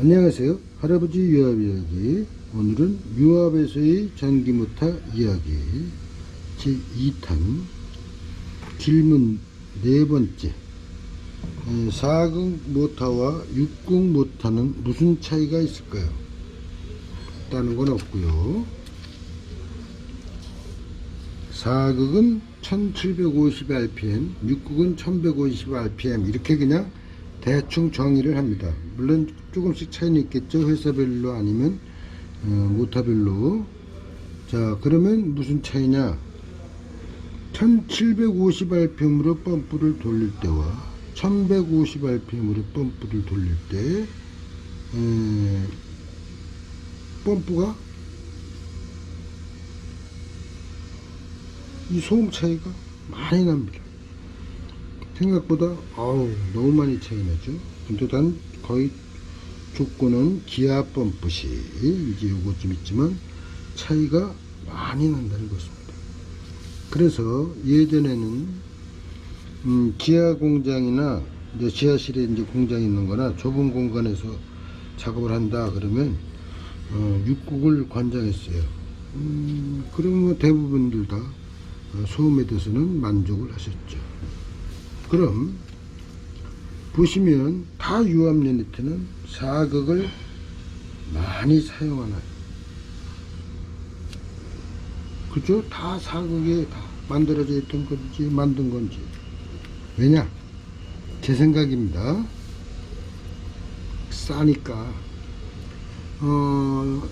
안녕하세요. 할아버지 유압 이야기. 오늘은 유압에서의 전기모타 이야기 제2탄 질문 네 번째. 에, 4극 모타와 6극 모타는 무슨 차이가 있을까요? 있다는 건 없고요. 4극은 1750rpm, 6극은 1150rpm 이렇게 그냥 대충 정의를 합니다. 물론 조금씩 차이는 있겠죠. 회사별로 아니면 어, 모타별로. 자, 그러면 무슨 차이냐? 1750rpm으로 펌프를 돌릴 때와 1150rpm으로 펌프를 돌릴 때 에, 펌프가 이 소음 차이가 많이 납니다. 생각보다 아우 너무 많이 차이 나죠. 근데 단 거의 조건은 기아 펌프시 이제 요것 좀 있지만 차이가 많이 난다는 것입니다. 그래서 예전에는 음, 지하 공장이나 이제 지하실에 이제 공장이 있는 거나 좁은 공간에서 작업을 한다 그러면 어, 육국을 관장했어요. 음, 그러면 뭐 대부분들 다 어, 소음에 대해서는 만족을 하셨죠. 그럼 보시면 다 유압 유니트는 사극을 많이 사용하나요? 그죠? 다 사극에 다 만들어져 있던 건지 만든 건지 왜냐? 제 생각입니다. 싸니까 어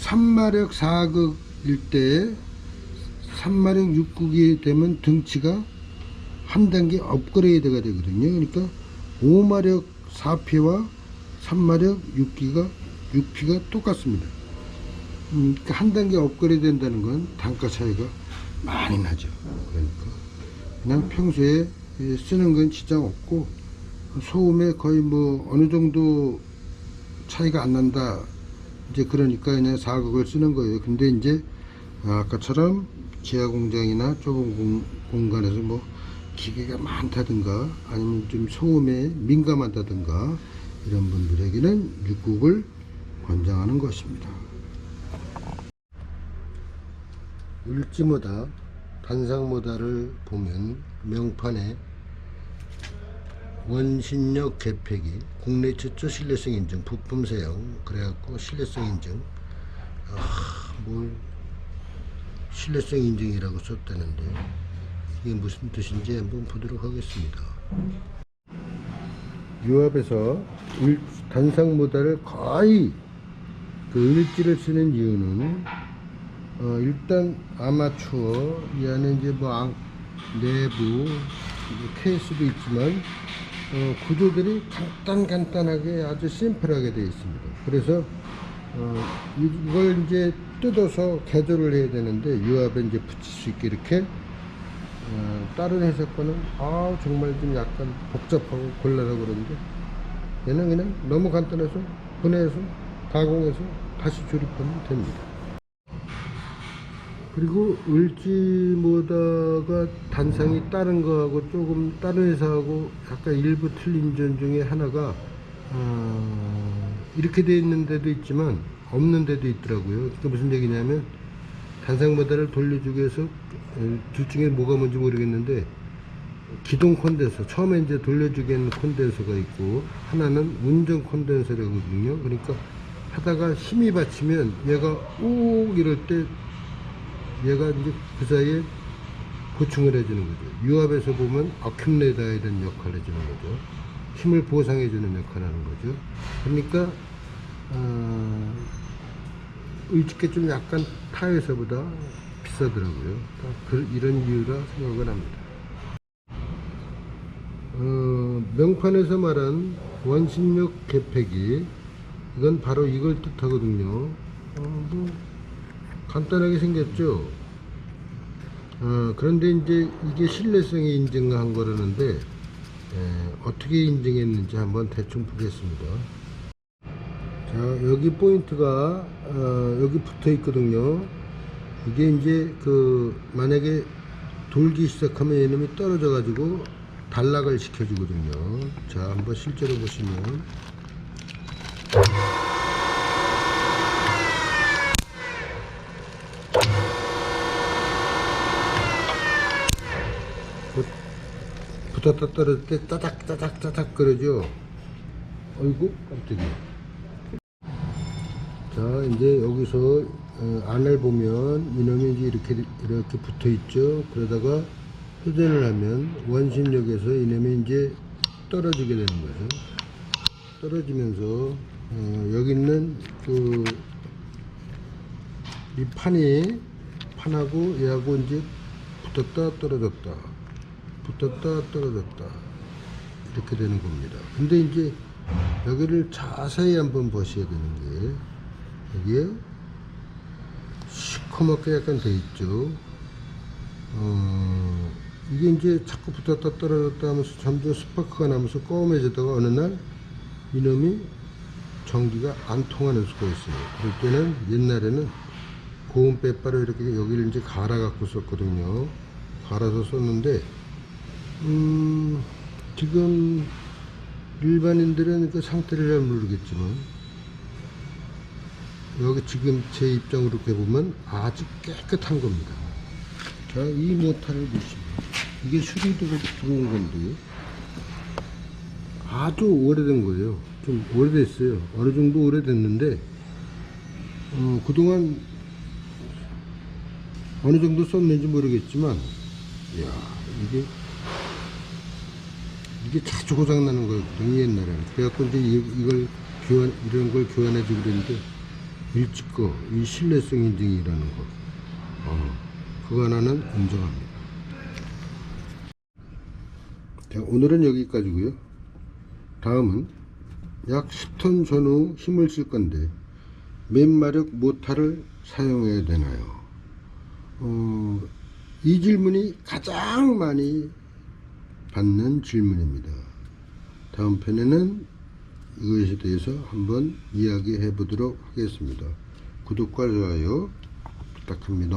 3마력 4극일 때 3마력 6극이 되면 등치가 한 단계 업그레이드가 되거든요. 그러니까 5마력 4피와 3마력 6기가 6피가 똑같습니다. 음, 그러니까 한 단계 업그레이드 된다는 건 단가 차이가 많이 나죠. 그러니까 그냥 평소에 쓰는 건 지장 없고 소음에 거의 뭐 어느 정도 차이가 안 난다. 이제 그러니까 그냥 4극을 쓰는 거예요. 근데 이제 아까처럼 지하 공장이나 좁은 공, 공간에서 뭐 기계가 많다든가 아니면 좀 소음에 민감하다든가 이런 분들에게는 육국을 권장하는 것입니다. 을지모다 단상모다를 보면 명판에 원신력 개폐기 국내 최초 신뢰성 인증 부품 사용 그래갖고 신뢰성 인증 아 뭘 신뢰성 인증이라고 썼다는데 이게 무슨 뜻인지 한번 보도록 하겠습니다. 유압에서 일, 단상 모달을 거의 그 을지를 쓰는 이유는 어, 일단 아마추어 이 안에 이제 뭐 앙- 내부 케이스도 있지만 어, 구조들이 간단 간단하게 아주 심플하게 되어 있습니다. 그래서 어, 이걸 이제 뜯어서 개조를 해야 되는데 유압에 이제 붙일 수 있게 이렇게 어, 다른 회사 거는 아 정말 좀 약간 복잡하고 곤란하고 그런데 얘는 그냥 너무 간단해서 분해해서 가공해서 다시 조립하면 됩니다. 그리고 을지모다가 단상이 다른 거하고 조금 다른 회사하고 약간 일부 틀린 점 중에 하나가 어, 이렇게 돼 있는 데도 있지만 없는 데도 있더라고요. 그게 무슨 얘기냐면 단상모다를 돌려주기 위해서 어, 둘 중에 뭐가 뭔지 모르겠는데 기동 콘덴서 처음에 이제 돌려주기 에는 콘덴서가 있고 하나는 운전 콘덴서라거든요. 그러니까 하다가 힘이 받치면 얘가 욱 이럴 때 얘가 이제 그 사이에 보충을 해주는 거죠. 유압에서 보면 아큐레이터에 대한 역할을 해주는 거죠. 힘을 보상해주는 역할을 하는 거죠. 그러니까 어, 일찍게 좀 약간 타에서보다 비싸더라고요. 그, 이런 이유라 생각을 합니다. 어, 명판에서 말한 원심력 개폐기 이건 바로 이걸 뜻하거든요. 어, 뭐 간단하게 생겼죠. 어, 그런데 이제 이게 신뢰성이 인증한 거라는데 에, 어떻게 인증했는지 한번 대충 보겠습니다. 자 여기 포인트가 어, 여기 붙어 있거든요. 이게 이제 그 만약에 돌기 시작하면 얘놈이 떨어져 가지고 단락을 시켜주거든요. 자 한번 실제로 보시면 붙었다 떨어질 때 따닥 따닥 따닥 그러죠. 어이구 깜짝이야. 자 이제 여기서 어, 안을 보면 이놈이 이렇게 이렇게 붙어 있죠. 그러다가 회전을 하면 원심력에서 이놈이 이제 떨어지게 되는 거죠. 떨어지면서 어, 여기 있는 그 이 판이 판하고 얘하고 이제 붙었다 떨어졌다 붙었다 떨어졌다 이렇게 되는 겁니다. 근데 이제 여기를 자세히 한번 보셔야 되는 게 여기에 시커멓게 약간 돼 있죠. 어, 이게 이제 자꾸 붙었다 떨어졌다 하면서 점점 스파크가 나면서 꺼매지다가 어느 날 이놈이 전기가 안 통하는 수가 있어요. 그럴 때는 옛날에는 고온 빼빠로 이렇게 여기를 이제 갈아 갖고 썼거든요. 갈아서 썼는데, 음, 지금 일반인들은 그 상태를 잘 모르겠지만, 여기 지금 제 입장으로 이렇게 보면 아주 깨끗한 겁니다. 자, 이 모터를 보시면, 이게 수리되고 들어온 건데, 아주 오래된 거예요. 좀 오래됐어요. 어느 정도 오래됐는데, 어, 그동안 어느 정도 썼는지 모르겠지만, 이야, 이게, 이게 자주 고장 나는 거였거든요, 옛날에는. 그래갖고 이제 이, 이걸 교환, 이런 걸 교환해 주고 그랬는데, 일찍 거, 이 신뢰성 인증이라는 거. 어, 그거 하나는 인정합니다. 자, 오늘은 여기까지고요 다음은 약 10톤 전후 힘을 쓸 건데, 몇 마력 모터를 사용해야 되나요? 어, 이 질문이 가장 많이 받는 질문입니다. 다음 편에는 이것에 대해서 한번 이야기해 보도록 하겠습니다. 구독과 좋아요 부탁합니다.